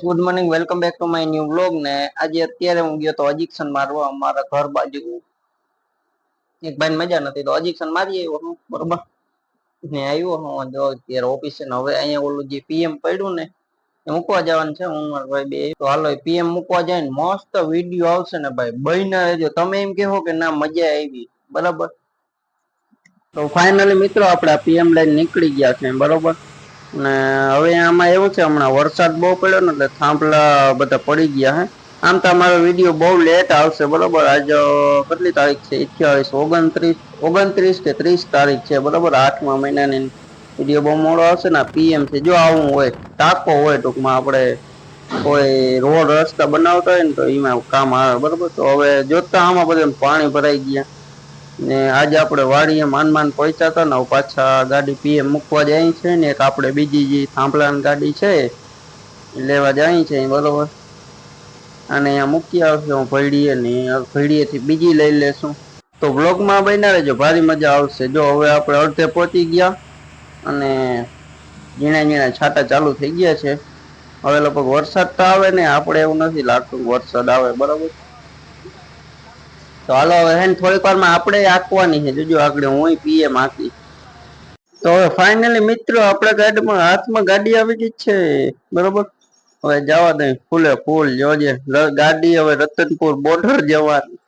Good morning welcome back to my new vlog ને આજે અત્યારે હું ગયો તો અજિક્શન મારવા અમારા ઘર બાજુ એક ભાઈ મજા નથી તો અજિક્શન મારી આવ્યો હું, બરોબર? ને આવ્યો હું જો અત્યારે ઓફિસે ને હવે અહીંયા ઓલું જે પીએમ પડ્યું ને, એ મૂકવા જવાનું છે. હું મારા ભાઈ બે. તો હાલો પીએમ મૂકવા જાય ને, મસ્ત વીડિયો આવશે ને ભાઈ. બહીના રહેજો. તમે એમ કહો કે ના, મજા આવી. બરાબર? તો ફાઇનલી મિત્રો, આપણે પીએમ લઈને નીકળી ગયા છે બરોબર? ને હવે આમાં એવું છે, હમણાં વરસાદ બહુ પડ્યો ને એટલે થાંભલા બધા પડી ગયા હે. આમ તો અમારો વીડિયો બહુ લેટ આવશે, બરોબર? આજ કેટલી તારીખ છે? અઠ્યાવીસ, ઓગણત્રીસ ઓગણત્રીસ કે ત્રીસ તારીખ છે, બરોબર? આઠમા મહિનાની વીડિયો બહુ મોડો આવશે ને પીએમ છે. જો આવું હોય, ટાંકો હોય ટૂંકમાં આપણે કોઈ રોડ રસ્તા બનાવતા હોય ને તો એમાં કામ આવે, બરોબર? તો હવે જોતા આમાં બધા પાણી ભરાઈ ગયા. ને આજે આપણે વાડીએ માન પહોંચ્યા હતા ને પાછા ગાડી પીએમ મૂકવા જાય છે ને એક આપણે બીજી જે થાંભલાની ગાડી છે લેવા જાય છે બરોબર. અને અહીંયા મૂકી આવશે, હું ભેડીએ ને ભેડીએથી બીજી લઈ લેશું. તો બ્લોગમાં બન્યા રહેજો, ભારી મજા આવશે. જો હવે આપણે અડધે પહોંચી ગયા અને ઝીણા ઝીણા છાંટા ચાલુ થઈ ગયા છે. હવે લગભગ વરસાદ તો આવે ને, આપણે એવું નથી લાગતું વરસાદ આવે, બરાબર? તો હાલો હવે હે ને થોડીક વારમાં આપણે આંકવાની છે. જોજો આગળ હું પીએમ આંકી તો હવે ફાઇનલી મિત્રો આપણે ગાડીમાં હાથમાં ગાડી આવી ગઈ છે. બરોબર? હવે જવા દે ફૂલે ફૂલ જોજે. ર- ગાડી હવે રતનપુર બોર્ડર જવાની.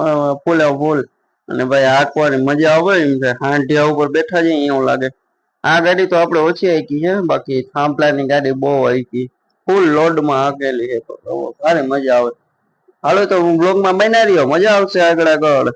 અ, ફૂલે ફૂલ. અને ભાઈ આંકવાની મજા આવે એમ છે. હાંઢિયા ઉપર બેઠા જઈએ એવું લાગે. આ ગાડી તો આપણે ઓછી આંકી છે બાકી થાંભલાની ગાડી બહુ આંકી ફૂલ લોડમાં હાંકેલી છે. તો હવે ભારે મજા આવે. હાલો તો હું બ્લોગમાં બના રહ્યો. મજા આવશે આગળ આગળ.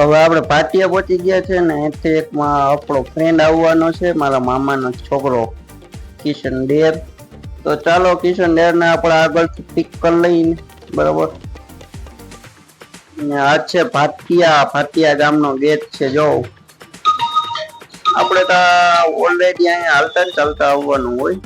તો હવે આપણે પાટિયા પહોંચી ગયા છે ને એથી એકમાં આપણો ફ્રેન્ડ આવવાનો છે, મારા મામાનો છોકરો કિશન ડેર તો ચાલો કિશન ડેર ને આપણે આગળથી પિક કરી લઈને, બરોબર? ને આ છે ભાટિયા ભાટિયા ગામનો ગેટ છે, જો. આપણે તો ઓલરેડી અહીંયા હાલતા ચાલતા આવવાનું હોય.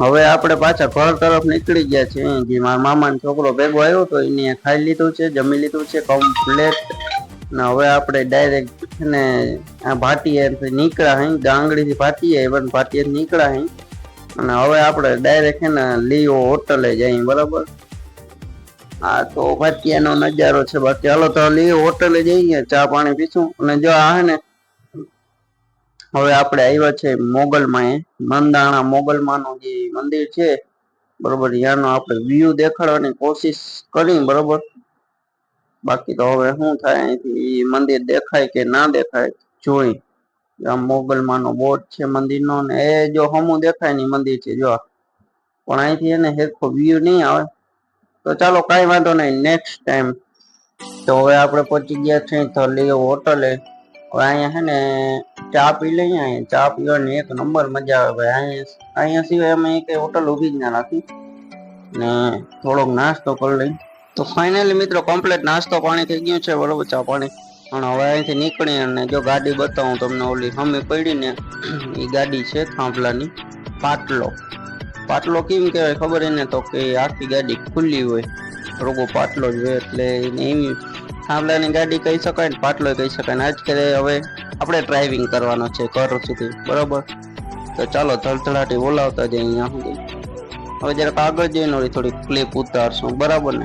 હવે આપણે પાછા ઘર તરફ નીકળી ગયા છે જે મારા મામાનો છોકરો ભેગો આવ્યો તો એને ખાઈ લીધું છે, જમી લીધું છે કમ્પ્લેટ ને હવે આપણે ડાયરેક્ટ ને આ ભાટીએ નીકળ્યા હઈ ગાંગડીથી ભાટીએ પણ ભાટીએ નીકળ્યા હઈ અને હવે આપણે ડાયરેક્ટ ને લીઓ હોટલે જઈએ બરાબર? આ તો ભાટિયાનો નજારો છે. બાકી હાલો તો લીઓ હોટલે જઈએ, ચા પાણી પીશું. અને જો આ હે ને હવે આપણે આવ્યા છે મોગલમાં એ. મંદાણા મોગલમાંનું જે મંદિર છે, બરોબર, ત્યાંનો આપણે વ્યૂ દેખાડવાની કોશિશ કરી, બરોબર. બાકી તો હવે શું થાય અહીંથી મંદિર દેખાય કે ના દેખાય, જોઈ. આમ મોગલમાંનો બોર્ડ છે મંદિરનો ને એ જો હમું દેખાય ને મંદિર છે, જો. પણ અહીંથી એને હેરખો વ્યૂ નહીં આવે. તો ચાલો કાંઈ વાંધો નહીં નેક્સ્ટ ટાઈમ તો હવે આપણે પહોંચી ગયા છીએ તો હોટલે. હવે અહીંયા છે ને ચા પી લઈએ અહીંયા ચા પીવાની એક નંબર મજા આવે ભાઈ. અહીંયા અહીંયા સિવાય અમે કઈ હોટલ ઊભી જ ના રાખી. ને થોડોક નાસ્તો કરી લઈ. તો ફાઇનલી મિત્રો કમ્પ્લીટ નાસ્તો પાણી થઈ ગયું છે, બરોબર ચા પાણી. પણ હવે અહીંથી નીકળી અને જો ગાડી બતાવું તમને ઓલી હમે પડી ને, એ ગાડી છે થાંભલાની, પાટલો. પાટલો કેમ કહેવાય ખબર એને તો કે આખી ગાડી ખુલ્લી હોય. રોગો પાટલો જ હોય એટલે એવી થાંભલાની ગાડી કહી શકાય ને પાટલો કહી શકાય ને. આજકાલે હવે આપણે ડ્રાઇવિંગ કરવાનો છે, ઘર સુધી. બરોબર? તો ચાલો થળથળાટી બોલાવતા જઈએ અહીંયા સુધી. હવે જરાક આગળ જઈને ઓલી થોડી ક્લિપ ઉતારશું. બરાબર ને?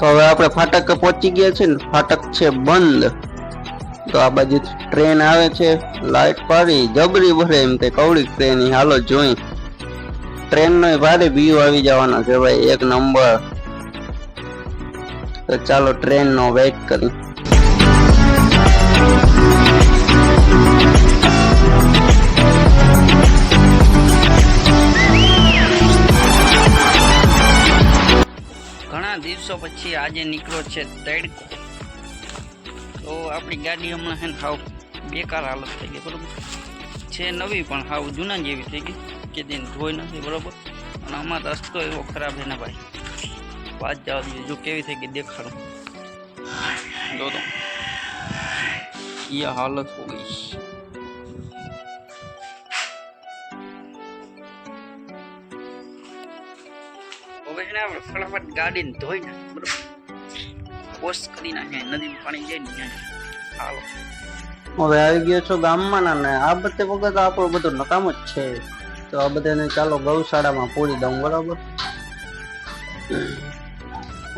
તો હવે આપણે ફાટક પહોંચી ગયા છે ને. ફાટક છે બંધ. તો આ બાજુ ટ્રેન આવે છે. લાઈટ પાડી, જબરી ભરે એમ તે કવડી ટ્રેન હાલો, જોઈ. ટ્રેન નો ભારે વ્યૂ આવી જવાનો છે ભાઈ. એક નંબર તો ચાલો ટ્રેન નો વેઇટ કરી. ઘણા દિવસો પછી આજે નીકળ્યો છે તડકો. તો આપણી ગાડી હમણાં હે ને હાવ બેકાર હાલત થઈ ગઈ, બરોબર? છે નવી પણ હાવ જૂના જેવી થઈ ગઈ, કે દિન ધોઈ નથી, બરોબર? અને આમાં રસ્તો એવો ખરાબ છે ને ભાઈ. વાત જવા દીધી જો કેવી થઈ ગઈ દેખાડો. જો તો. યહ હાલત હો ગઈ. ઓગળને આપણે ફટાફટ ગાડીને ધોઈને બરોબર વોશ કરી નાખે નદીનું પાણી જાય ને હાલો. હવે આવી ગયો છો ગામમાં ના ને આ બધે વખત આપણો બધો નકામ જ છે. તો આ બધાને ચાલો ગૌશાળામાં પૂરી દઉં, બરાબર?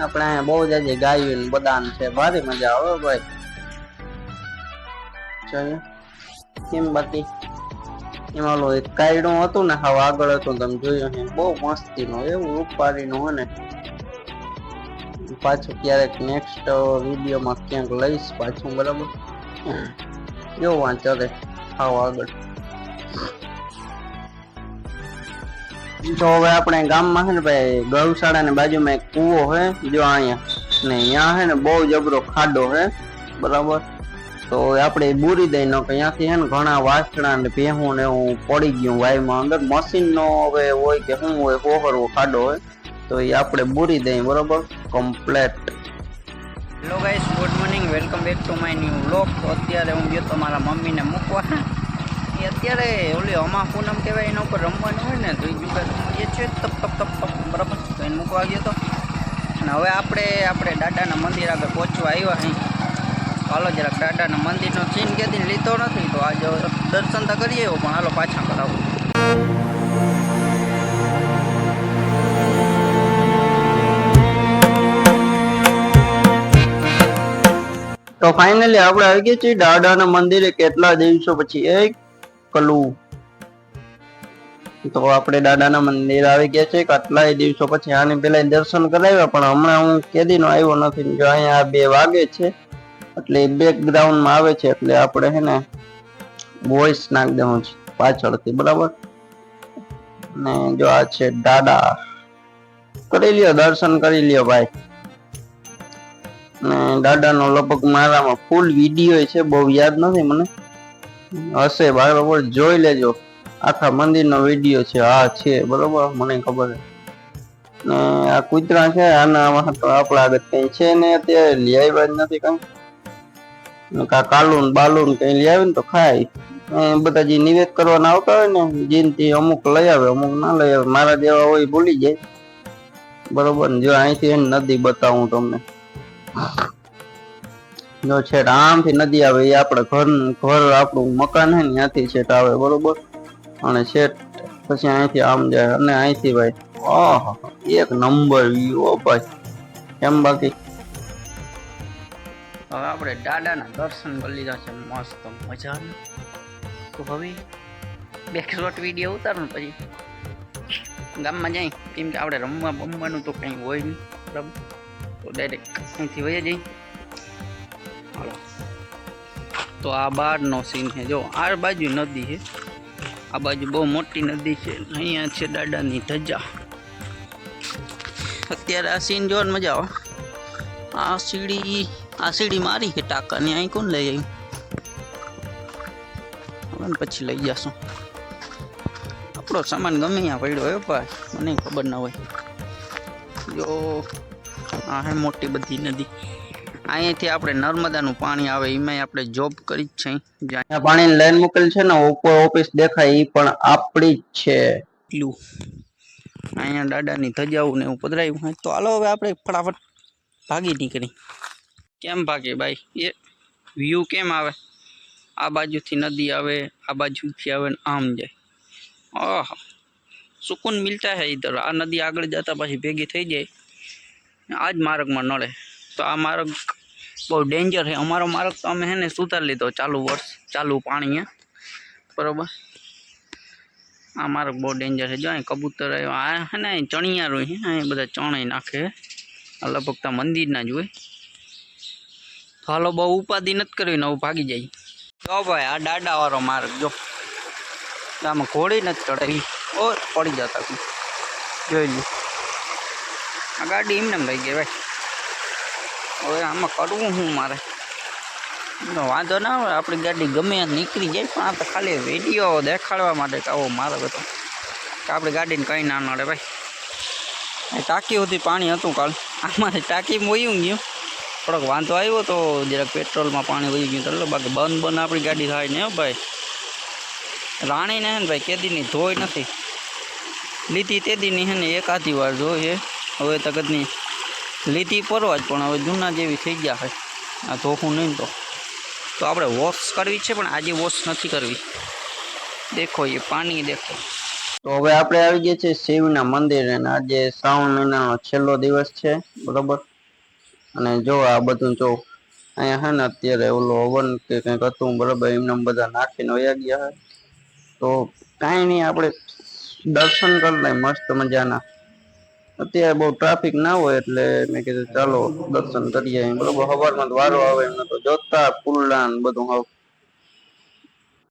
આપણે અહીંયા બહુ જાજી ગાયું ને છે. ભારી મજા આવે ભાઈ. ચાલો કેમ બાકી? એમાં ઓલું એક કાયડું હતું ને, હવે આગળ હતું તમે જોયું છે બહુ મસ્તીનું, એવું રૂપારીનું હોય ને. પાછું ક્યારેક નેક્સ્ટ વિડીયોમાં ક્યાંક લઈશ પાછું, બરાબર? જો વાંચો રે. હાવ આગળ. તો હવે આપણે ગામમાં છે ને ભાઈ ગૌશાળા ને બાજુમાં એક કૂવો છે જો અહીંયા, ને અહીંયા હે ને બહુ જબરો ખાડો છે બરાબર? તો આપણે બુરી દઈ નો અહીંયાથી છે ને ઘણા વાસણા ને ભેહું ને હું પડી ગયું વાયમાં અંદર. મશીન નો હવે હોય કે શું હોય, હોહરવો ખાડો હોય, તો એ આપણે બુરી દઈ, બરોબર? Complete hello guys good morning welcome back to my new vlog તો અત્યારે હું ગયો તો મારા મમ્મીને મૂકવા. અત્યારે ઓલી અમા પૂનમ કહેવાય, એના ઉપર રમવાનું હોય ને, તો એ જુગાર તપ તપ તપ તપ બરાબર. તો એને મૂકવા ગયો તો. અને હવે આપણે આપણે દાદાના મંદિર આગળ પહોંચવા આવ્યા અહીં હાલો, જરાક દાદાના મંદિરનો ચીન કેદી લીધો નથી, તો આજે દર્શન તો કરીએ પણ હાલો પાછા કરાવું. તો ફાઇનલી આપણે આવી ગયા છીએ દાદાના મંદિરે કેટલા દિવસો પછી, એક કલું. તો આપણે દાદાના મંદિર આવી ગયા છે કેટલાય દિવસો પછી આની પેલા દર્શન કરાવ્યા, પણ હમણાં હું કેદીનો આવ્યો નથી જો અહીંયા બે વાગે છે, એટલે બેકગ્રાઉન્ડમાં આવે છે, એટલે આપણે હે ને વોઇસ નાખી દેવું છે પાછળથી, બરાબર? ને જો આ છે દાદા. કરી લ્યો, દર્શન કરી લ્યો ભાઈ. ને દાદાનો લગભગ મારામાં ફૂલ વીડિયો છે, બહુ યાદ નથી મને. હશે બરાબર જોઈ લેજો. આખા મંદિરનો વીડિયો છે હા છે, બરોબર? મને ખબર છે. ને આ કૂતરા છે, આના તો આપણા આગળ કઈ છે ને અત્યારે લઈ આવ્યા જ નથી કઈ. કા કાલુન બાલુન કઈ લઈ આવે ને તો ખાય. બધા જે નિવેદ કરવાના આવતા હોય ને, જીનથી અમુક લઈ આવે, અમુક ના લઈ આવે. મારા જેવા હોય ભૂલી જાય. બરોબર? જો અહીંથી એને નદી બતાવું તમને. જો છેટ આમથી નદી આવે, એ આપણે ઘર ઘર આપણું મકાન હે ને, ત્યાંથી છેટ આવે, બરોબર? અને છેટ પછી અહીંથી આમ જાય, અને અહીંથી ભાઈ આહ એક નંબર વ્યૂ ભાઈ. કેમ બાકી? હવે આપણે દાદાના દર્શન કરી લીધા છે, મસ્ત મજા તો હવે બે શોર્ટ વીડિયો ઉતારું પછી. ગામમાં જાય, કેમ કે આપણે રમવા બમવાનું તો કંઈ હોય નહીં, બરાબર? તો ડાયરેક્ટ અહીંથી વહી જઈ હાલો. તો આ બહારનો સીન છે. જો, આ બાજુ નદી છે. આ બાજુ બહુ મોટી નદી છે. અહીંયા છે દાદાની ધજા. અત્યારે આ સીન જોવાની મજા આવે. આ સીડી આ સીડી મારી છે ટાંકાની. અહીં કોણ લઈ આવ્યું? હવે પછી લઈ જશું. આપણો સામાન ગમે ત્યાં પડ્યો હોય ભાઈ. મને ખબર ના હોય. જો, આ મોટી બધી નદી. અહીંયાથી આપણે નર્મદાનું પાણી આવે એમાંય આપણે જોબ કરી જ છે. જ્યાં પાણીની લાઈન મૂકેલ છે ને ઉપર ઓફિસ દેખાય એ પણ આપણી જ છે. અહીંયા દાદાની ધજાવું ને એવું પધરાયું હોય તો હાલો હવે આપણે ફટાફટ ભાગી નીકળી. કેમ ભાગે ભાઈ? એ વ્યૂ કેમ આવે? આ બાજુથી નદી આવે આ બાજુથી આવે ને આમ જાય. ઓહ. સુકૂન મિલતા હે ઇધર આ નદી આગળ જતા પછી ભેગી થઈ જાય. આ જ માર્ગમાં નડે. તો આ માર્ગ બહુ ડેન્જર છે. અમારો માર્ગ તો અમે હે ને સુધાર લીધો ચાલુ વર્ષ, ચાલુ પાણી હે. બરોબર? આ માર્ગ બહુ ડેન્જર છે. જો અહીં કબૂતર આવ્યો. આ હે ને અહીં ચણિયારું છે. અહીં બધા ચણાઈ નાખે આ લગભગ તો મંદિરના જ હોય. તો હાલો બહુ ઉપાધિ નથી કરવી ને હવે ભાગી જાય. જો ભાઈ, આ દાડા વાળો માર્ગ, જો. આમાં ઘોડી નથી ચડાવી ઓ પડી જતા તું જોઈ લ્યો. આ ગાડી એમને એમ રહી ગઈ, ભાઈ. હવે આમાં કરવું શું મારે? વાંધો ના આવે, આપણી ગાડી ગમે નીકળી જાય, પણ આ તો ખાલી વીડિયો દેખાડવા માટે આવો મારે બધો. કે આપણી ગાડીને કંઈ ના નડે ભાઈ. ટાંકી સુધી પાણી હતું કાલ. આમાં ટાંકી મોયું ગયું. થોડોક વાંધો આવ્યો તો જરાક પેટ્રોલમાં પાણી વહી ગયું. ચાલો બાકી બંધ બંધ આપણી ગાડી થાય ને ભાઈ. રાણીને હે ને ભાઈ, કેદીની ધોઈ નથી. લીધી તેદીની હે ને એકાદી વાર જોઈએ હવે તકતની લીધી પરવા જ, પણ હવે જૂના જેવી થઈ ગયા છે આ ધોખું નહીં તો. તો આપણે વોશ કરવી છે, પણ આજે વોશ નથી કરવી. દેખો એ પાણી દેખો. તો હવે આપણે આવી ગયા છે શિવના મંદિરે આજે શ્રાવણ મહિનાનો છેલ્લો દિવસ છે, બરોબર? અને જો આ બધું જો અહીંયા હે ને, અત્યારે ઓલો હવન કે કંઈક હતું, બરાબર? એમને બધા નાખીને વયા ગયા તો કાંઈ નહીં, આપણે દર્શન કરી લઈએ, મસ્ત મજાના. અત્યારે બહુ ટ્રાફિક ના હોય એટલે મેં કીધું ચાલો દર્શન કરીએ. બરોબર સવારમાં વારો આવે, એમને તો જોતા પુલ્લા બધું હવે.